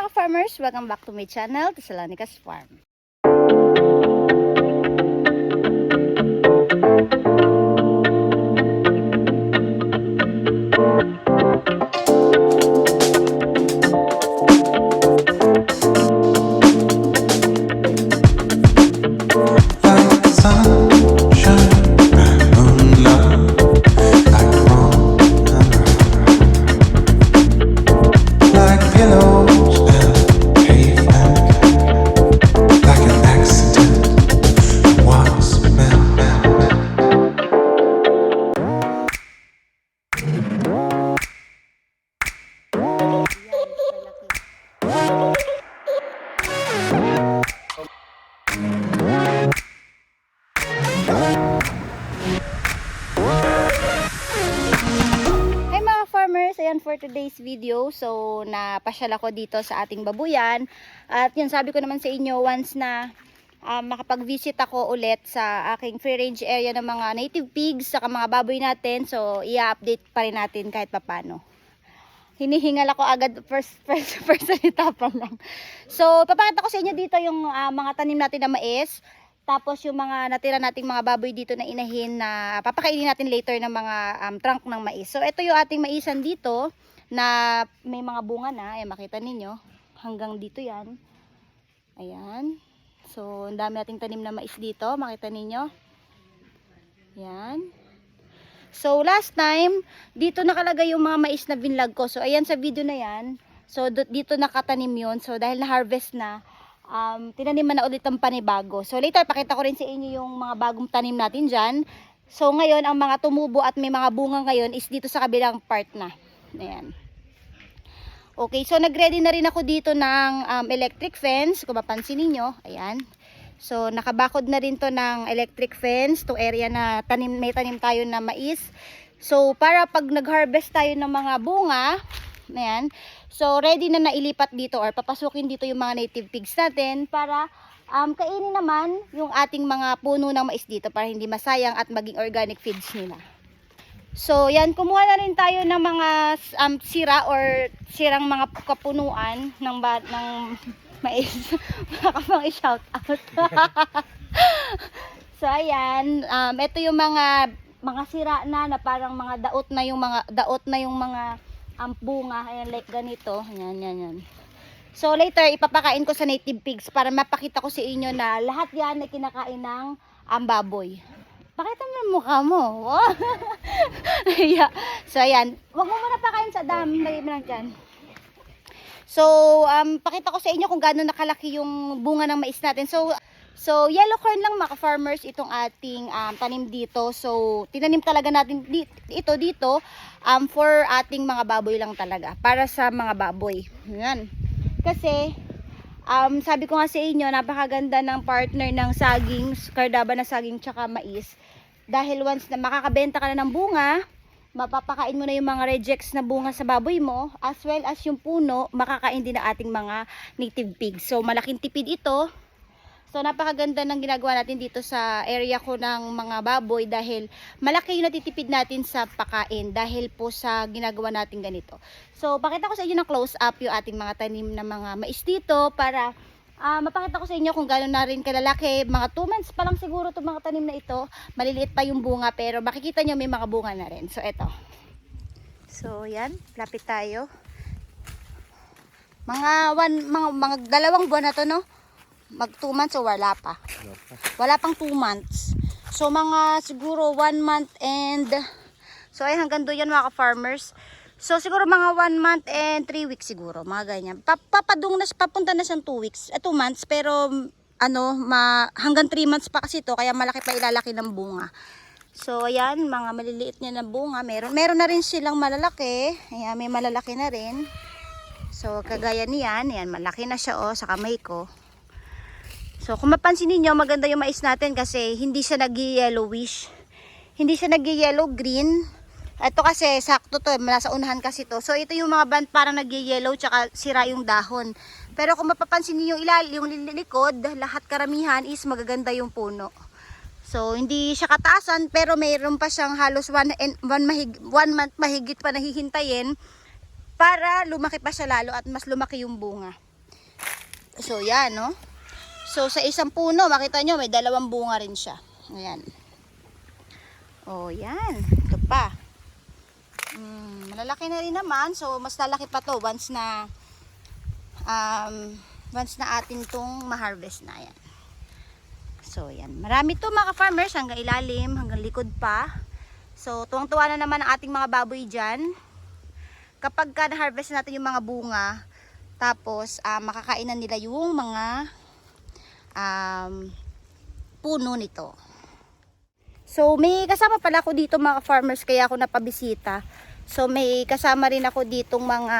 mga farmers, welcome back to my channel, Thessalonica's Farm. So, napasyal ako dito sa ating babuyan. At yun, sabi ko naman sa inyo, once na um, makapag-visit ako ulit sa aking free range area ng mga native pigs, saka mga baboy natin. So, i-update pa rin natin kahit papano. Hinihingal ako agad first, first, first salita pa lang. So, papakita ko sa inyo dito yung ah, mga tanim natin na mais. Tapos yung mga natira nating mga baboy dito na inahin na papakainin natin later ng mga um, trunk ng mais. So ito yung ating maisan dito na may mga bunga na. Ayan, makita ninyo. Hanggang dito yan. Ayan. So ang dami nating tanim na mais dito. Makita ninyo. Ayan. So last time, dito nakalagay yung mga mais na binlag ko. So ayan sa video na yan. So dito nakatanim yun. So dahil na-harvest na, um, tinaniman na ulit ang panibago. So later, pakita ko rin sa inyo yung mga bagong tanim natin dyan. So ngayon, ang mga tumubo at may mga bunga ngayon is dito sa kabilang part na. Ayan. Okay, so nagready na rin ako dito ng um, electric fence. Kung mapansin ninyo, ayan. So nakabakod na rin to ng electric fence, to area na tanim, may tanim tayo na mais. So para pag nag-harvest tayo ng mga bunga, ayan, so ready na nailipat dito or papasukin dito yung mga native pigs natin para um, kainin naman yung ating mga puno ng mais dito para hindi masayang at maging organic feeds nila. So, yan, kumuha na rin tayo ng mga um, sira or sirang mga kapunuan ng, ba, ng mais. Baka pang i-shout out. so, ayan, um, ito yung mga mga sira na na parang mga daot na yung mga daot na yung mga um, bunga. Ayan, like ganito. Ayan, yan, yan. So, later, ipapakain ko sa native pigs para mapakita ko sa inyo na lahat yan ay kinakain ng um, baboy. Pakita mo yung mukha mo. Yeah. So, ayan. Huwag mo muna pakain sa dam. Lagay mo lang dyan. So, um, pakita ko sa inyo kung gaano nakalaki yung bunga ng mais natin. So, so yellow corn lang mga farmers itong ating um, tanim dito. So, tinanim talaga natin di- ito dito um, for ating mga baboy lang talaga. Para sa mga baboy. Yan. Kasi, um, sabi ko nga sa inyo, napakaganda ng partner ng saging, kardaba na saging tsaka mais. Dahil once na makakabenta ka na ng bunga, mapapakain mo na yung mga rejects na bunga sa baboy mo, as well as yung puno, makakain din na ating mga native pigs. So, malaking tipid ito. So, napakaganda ng ginagawa natin dito sa area ko ng mga baboy dahil malaki yung natitipid natin sa pakain dahil po sa ginagawa natin ganito. So, pakita ko sa inyo ng close up yung ating mga tanim na mga mais dito para ah, mapakita ko sa inyo kung gano'n na rin kalalaki. Mga 2 months pa lang siguro itong mga tanim na ito. Maliliit pa yung bunga pero makikita nyo may mga bunga na rin. So, eto. So, yan. Lapit tayo. Mga, one, mga, mga dalawang buwan na to, no? Mag 2 months o wala pa? Wala pang 2 months. So, mga siguro 1 month and... So, ay hanggang doon yan mga farmers So, siguro mga 1 month and 3 weeks siguro. Mga ganyan. Pa papadung na, papunta na siyang 2 weeks. Eh, 2 months. Pero, ano, ma hanggang 3 months pa kasi to Kaya malaki pa ilalaki ng bunga. So, ayan, mga maliliit niya na bunga. Meron, meron na rin silang malalaki. Ayan, may malalaki na rin. So, kagaya niyan. Ayan, malaki na siya, oh, sa kamay ko. So, kung mapansin niyo maganda yung mais natin kasi hindi siya nag-yellowish. Hindi siya nag-yellow-green. Ito kasi, sakto to, nasa unahan kasi to. So, ito yung mga band parang nag-yellow tsaka sira yung dahon. Pero kung mapapansin niyo yung ilal, yung likod, lahat karamihan is magaganda yung puno. So, hindi siya kataasan, pero mayroon pa siyang halos one, one, mahig, one month mahigit pa nahihintayin para lumaki pa siya lalo at mas lumaki yung bunga. So, yan, no? So, sa isang puno, makita nyo, may dalawang bunga rin siya. Ayan. Oh, yan. Ito pa. Mm, malalaki na rin naman. So, mas lalaki pa to once na um, once na atin tong ma-harvest na yan. So, yan. Marami to mga farmers hanggang ilalim, hanggang likod pa. So, tuwang-tuwa na naman ang ating mga baboy dyan. Kapag ka na-harvest natin yung mga bunga, tapos ah, makakainan nila yung mga um, puno nito. So, may kasama pala ako dito mga farmers kaya ako napabisita. So, may kasama rin ako ditong mga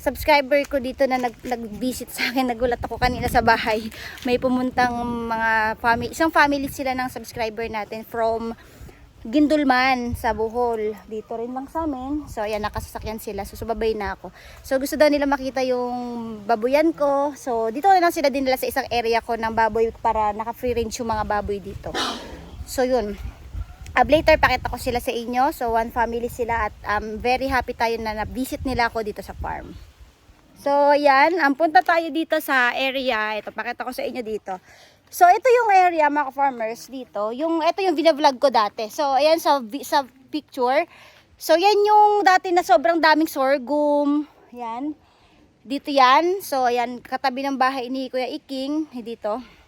subscriber ko dito na nag, nag-visit sa akin. Nagulat ako kanina sa bahay. May pumuntang mga family, isang family sila ng subscriber natin from Gindulman sa Bohol. Dito rin lang sa amin. So, ayan, nakasasakyan sila. So, subabay na ako. So, gusto daw nila makita yung baboyan ko. So, dito rin lang sila dinala sa isang area ko ng baboy para naka-free range yung mga baboy dito. So, yun. Uh, later, pakita ko sila sa inyo. So, one family sila at um, very happy tayo na na-visit nila ako dito sa farm. So, yan. Ang punta tayo dito sa area. Ito, pakita ko sa inyo dito. So, ito yung area, mga farmers dito. Yung, ito yung vlog ko dati. So, ayan sa, sa picture. So, yan yung dati na sobrang daming sorghum. Yan. Dito yan. So, ayan, katabi ng bahay ni Kuya Iking. Dito.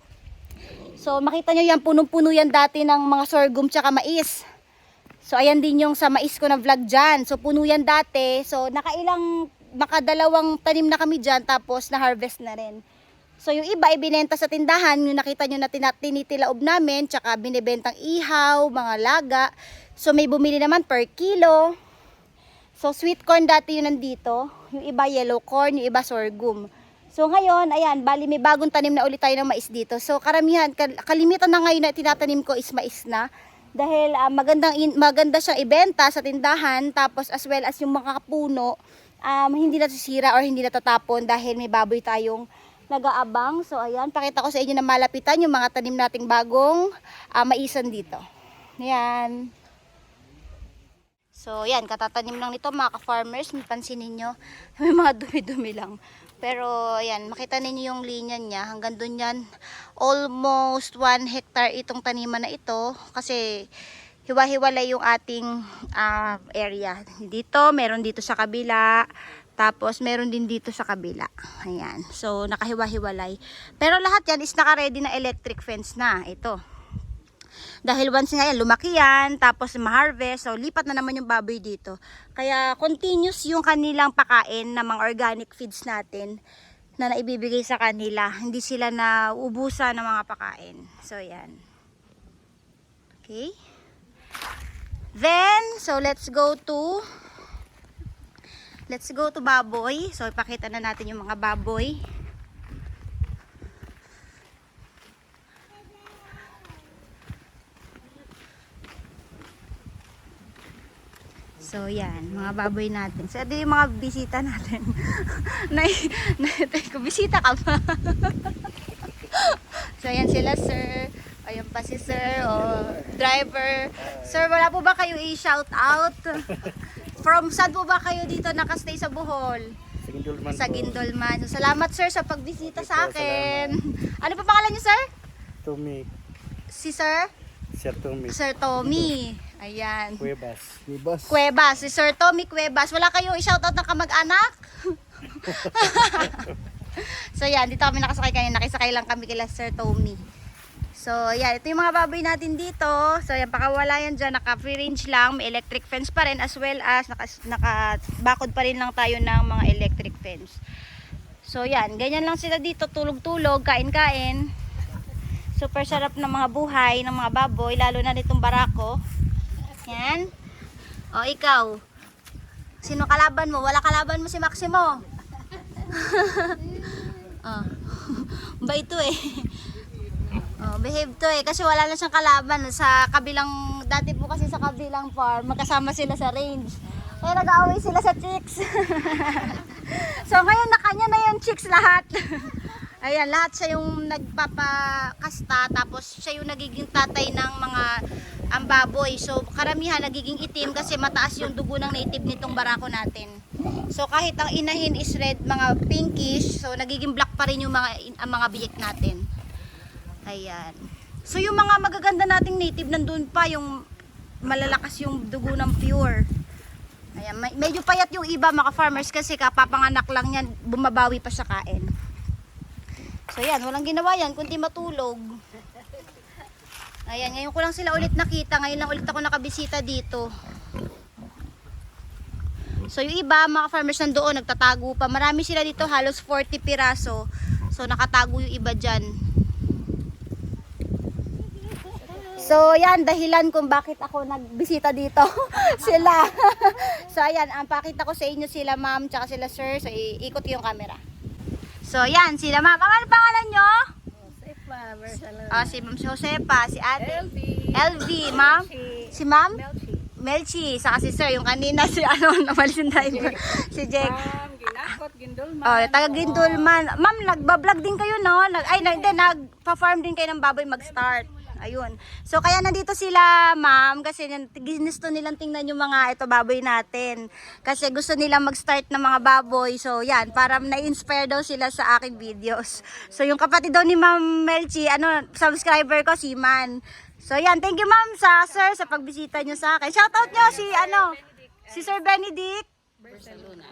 So, makita nyo yan, punong-puno yan dati ng mga sorghum tsaka mais. So, ayan din yung sa mais ko na vlog dyan. So, puno yan dati. So, nakailang, makadalawang tanim na kami dyan, tapos na-harvest na rin. So, yung iba, ibinenta sa tindahan. Yung nakita nyo na tinitilaob namin, tsaka binibentang ihaw, mga laga. So, may bumili naman per kilo. So, sweet corn dati yun nandito. Yung iba yellow corn, yung iba sorghum. So, ngayon, ayan, bali may bagong tanim na ulit tayo ng mais dito. So, karamihan, kal- kalimitan na ngayon na tinatanim ko is mais na. Dahil ah, magandang in- maganda siyang ibenta sa tindahan. Tapos, as well as yung mga puno, um, hindi nasisira or hindi natatapon dahil may baboy tayong nag-aabang. So, ayan, pakita ko sa inyo na malapitan yung mga tanim nating bagong ah, maisan dito. Ayan. So, yan, katatanim lang nito mga ka-farmers. Mapansin ninyo, may mga dumi-dumi lang. Pero, yan, makita ninyo yung linya niya. Hanggang doon yan, almost 1 hectare itong taniman na ito. Kasi, hiwa-hiwalay yung ating ah, area. Dito, meron dito sa kabila. Tapos, meron din dito sa kabila. Ayan. So, nakahiwa-hiwalay. Pero lahat yan is naka-ready na electric fence na. Ito. Dahil once nga yan, lumaki yan, tapos ma-harvest, so lipat na naman yung baboy dito. Kaya continuous yung kanilang pakain ng mga organic feeds natin na naibibigay sa kanila. Hindi sila na ubusan ng mga pakain. So, yan. Okay. Then, so let's go to let's go to baboy. So, ipakita na natin yung mga baboy. So, yan. Mga baboy natin. So, ito yung mga bisita natin. na, na, ko, bisita ka ba? so, yan sila, sir. Ayun pa si sir, o driver. Sir, wala po ba kayo i-shout out? From saan po ba kayo dito nakastay sa Bohol? Sa Gindulman Sa. Gindolman. So, salamat sir sa pagbisita sa akin. Ano pa pangalan niyo, sir? Tumi. Si sir? Sir Tumi. Sir Tommy. Ayan. Cuevas. Bibas. Cuevas, si Sir Tommy Cuevas. Wala kayong i-shoutout ng kamag-anak? so yan, dito kami nakasakay kanina. Nakisakay lang kami kila Sir Tommy. So yan, ito yung mga baboy natin dito. So yan, pakawala yan dyan. Naka-free range lang. May electric fence pa rin as well as naka, naka-bakod pa rin lang tayo ng mga electric fence. So yan, ganyan lang sila dito. Tulog-tulog, kain-kain. Super sarap ng mga buhay ng mga baboy. Lalo na nitong barako. Yan. O, ikaw. Sino kalaban mo? Wala kalaban mo si Maximo. oh. ba ito eh. Oh, behave to eh. Kasi wala na siyang kalaban. Sa kabilang, dati po kasi sa kabilang farm, magkasama sila sa range. Kaya nag-aaway sila sa chicks. so ngayon na kanya na yung chicks lahat. Ayan, lahat siya yung nagpapakasta tapos siya yung nagiging tatay ng mga ang baboy. So karamihan nagiging itim kasi mataas yung dugo ng native nitong barako natin. So kahit ang inahin is red, mga pinkish, so nagiging black pa rin yung mga ang mga biyek natin. Ayan. So yung mga magaganda nating native nandun pa yung malalakas yung dugo ng pure. Ayan, medyo payat yung iba mga farmers kasi kapapanganak lang yan, bumabawi pa sa kain. So yan, walang ginawa yan, kundi matulog. Ayan, ngayon ko lang sila ulit nakita, ngayon lang ulit ako nakabisita dito. So yung iba, mga farmers nandoon, nagtatago pa. Marami sila dito, halos 40 piraso. So nakatago yung iba dyan. So yan, dahilan kung bakit ako nagbisita dito. sila. so ayan, ang pakita ko sa inyo sila ma'am, tsaka sila sir. So iikot yung camera. So yan, sila ma'am. Ma'am, ano pangalan nyo? Josefa, Versalon. Ah, si ma'am Josepa, si ate. LV. LV, ma'am. Si ma'am? Melchi. Melchi, saka si sir, yung kanina si ano, namalis yung driver. si Jake. Ma'am, ginakot, gindulman. Oh, taga Grindulman. Ma'am, nagba-vlog din kayo, no? Nag, ay, hindi, nagpa-farm din kayo ng baboy mag-start. Ayun. So, kaya nandito sila, ma'am, kasi gusto nilang tingnan yung mga ito baboy natin. Kasi gusto nilang mag-start ng mga baboy. So, yan, para na-inspire daw sila sa aking videos. So, yung kapatid daw ni Ma'am Melchi, ano, subscriber ko, si Man. So, yan, thank you, ma'am, sa sir, sa pagbisita nyo sa akin. Shoutout nyo si, ano, si Sir Benedict.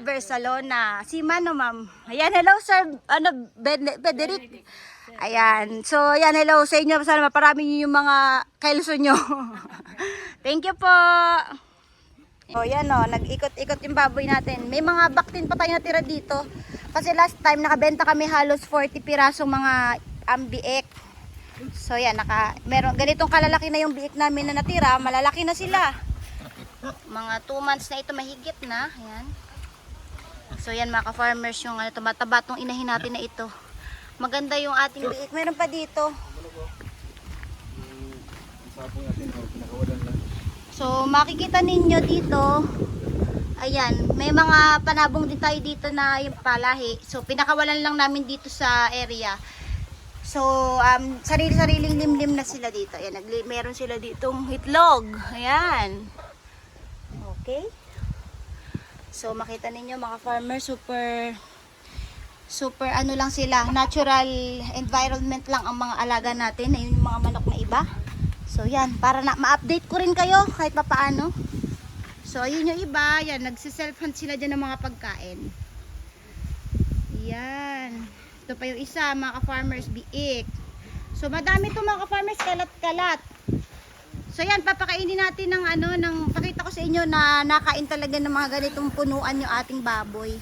Barcelona. Si Mano, ma'am. Ayan, hello, sir. Ano, Ben- Federic. Ayan. So, ayan, hello sa inyo. Sana maparami nyo yung mga kailso nyo. Thank you po. O, yan o. Nag-ikot-ikot yung baboy natin. May mga baktin pa tayo natira dito. Kasi last time, nakabenta kami halos 40 pirasong mga ambiek. So, yan. Naka, meron, ganitong kalalaki na yung biik namin na natira. Malalaki na sila. Mga 2 months na ito, mahigit na. Ayan. So yan mga ka-farmers yung ano, tumataba tong inahin natin na ito. Maganda yung ating biik. Meron pa dito. So makikita ninyo dito, ayan, may mga panabong din tayo dito na yung palahi. So pinakawalan lang namin dito sa area. So um, sarili-sariling limlim na sila dito. Ayan, meron sila ditong itlog. Ayan. Okay. So makita ninyo mga farmer super super ano lang sila, natural environment lang ang mga alaga natin, ayun yung mga manok na iba. So yan, para na ma-update ko rin kayo kahit pa paano. So ayun yung iba, yan nagse-self hunt sila diyan ng mga pagkain. Yan. Ito pa yung isa, mga ka-farmers biik. So madami to mga ka-farmers kalat-kalat. So yan, papakainin natin ng ano, ng pakita ko sa inyo na nakain talaga ng mga ganitong punuan yung ating baboy.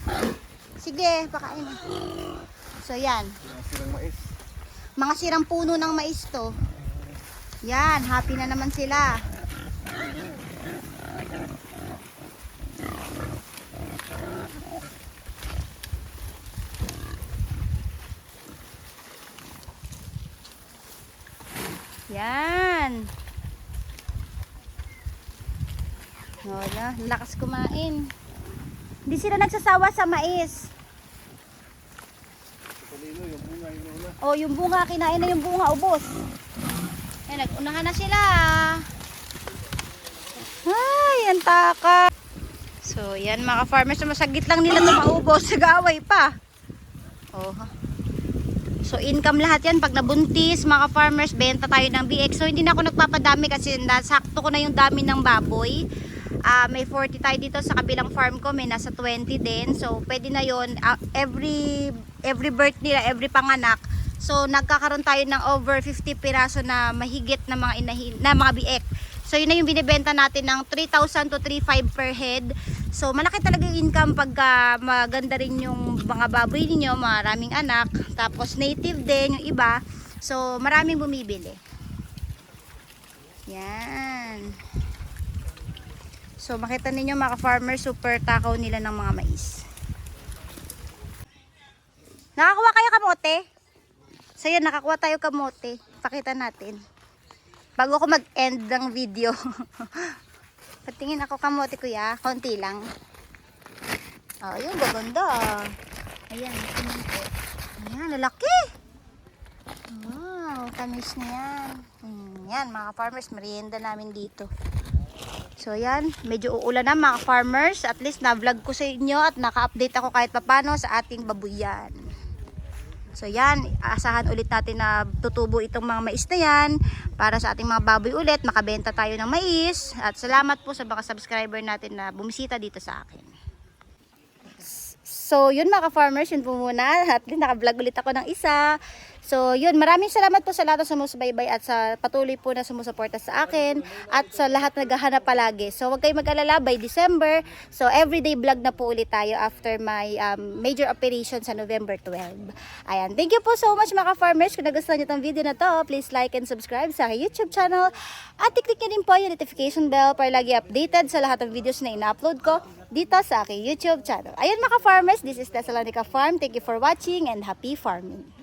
Sige, pakain. So yan. Mga sirang puno ng mais to. Yan, happy na naman sila. Yan. Wala, lakas kumain. Hindi sila nagsasawa sa mais. Oh, yung bunga, kinain na yung bunga, ubos. Ayan, nagunahan na sila. Ay, ang taka. So, yan mga farmers, masagit lang nila ito maubos. Nag-away pa. Oh. So, income lahat yan. Pag nabuntis, mga farmers, benta tayo ng BX. So, hindi na ako nagpapadami kasi nasakto ko na yung dami ng baboy. Ah, may 40 tayo dito sa kabilang farm ko, may nasa 20 din. So, pwede na yon Ah, every every birth nila, every panganak. So, nagkakaroon tayo ng over 50 piraso na mahigit na mga inahin, na mga biek. So, yun na yung binibenta natin ng 3,000 to 3,500 per head. So, malaki talaga yung income pagka maganda rin yung mga baboy ninyo, maraming anak. Tapos, native din yung iba. So, maraming bumibili. Yan. So, makita ninyo mga farmer super takaw nila ng mga mais. Nakakuha kayo kamote? So, yun, nakakuha tayo kamote. Pakita natin. Bago ako mag-end ng video. Patingin ako kamote kuya. Konti lang. Oh, yun, gaganda. Ayan, tingin ko. Ayan, lalaki. Wow, tamis na yan. Hmm, yan, mga farmers, merienda namin dito. So yan, medyo uulan na mga farmers. At least na-vlog ko sa inyo at naka-update ako kahit papano sa ating babuyan. So yan, asahan ulit natin na tutubo itong mga mais na yan para sa ating mga baboy ulit, makabenta tayo ng mais. At salamat po sa mga subscriber natin na bumisita dito sa akin. So, yun mga farmers yun po muna. At naka-vlog ulit ako ng isa. So, yun, maraming salamat po sa lahat ng sumusubaybay at sa patuloy po na sumusuporta sa akin at sa lahat na naghahanap palagi. So, huwag kayong mag-alala by December. So, everyday vlog na po ulit tayo after my um, major operation sa November 12. Ayan, thank you po so much mga farmers. Kung nagustuhan nyo itong video na to, please like and subscribe sa YouTube channel. At i-click nyo din po yung notification bell para lagi updated sa lahat ng videos na ina-upload ko dito sa aking YouTube channel. Ayun mga farmers, this is Thessalonica Farm. Thank you for watching and happy farming.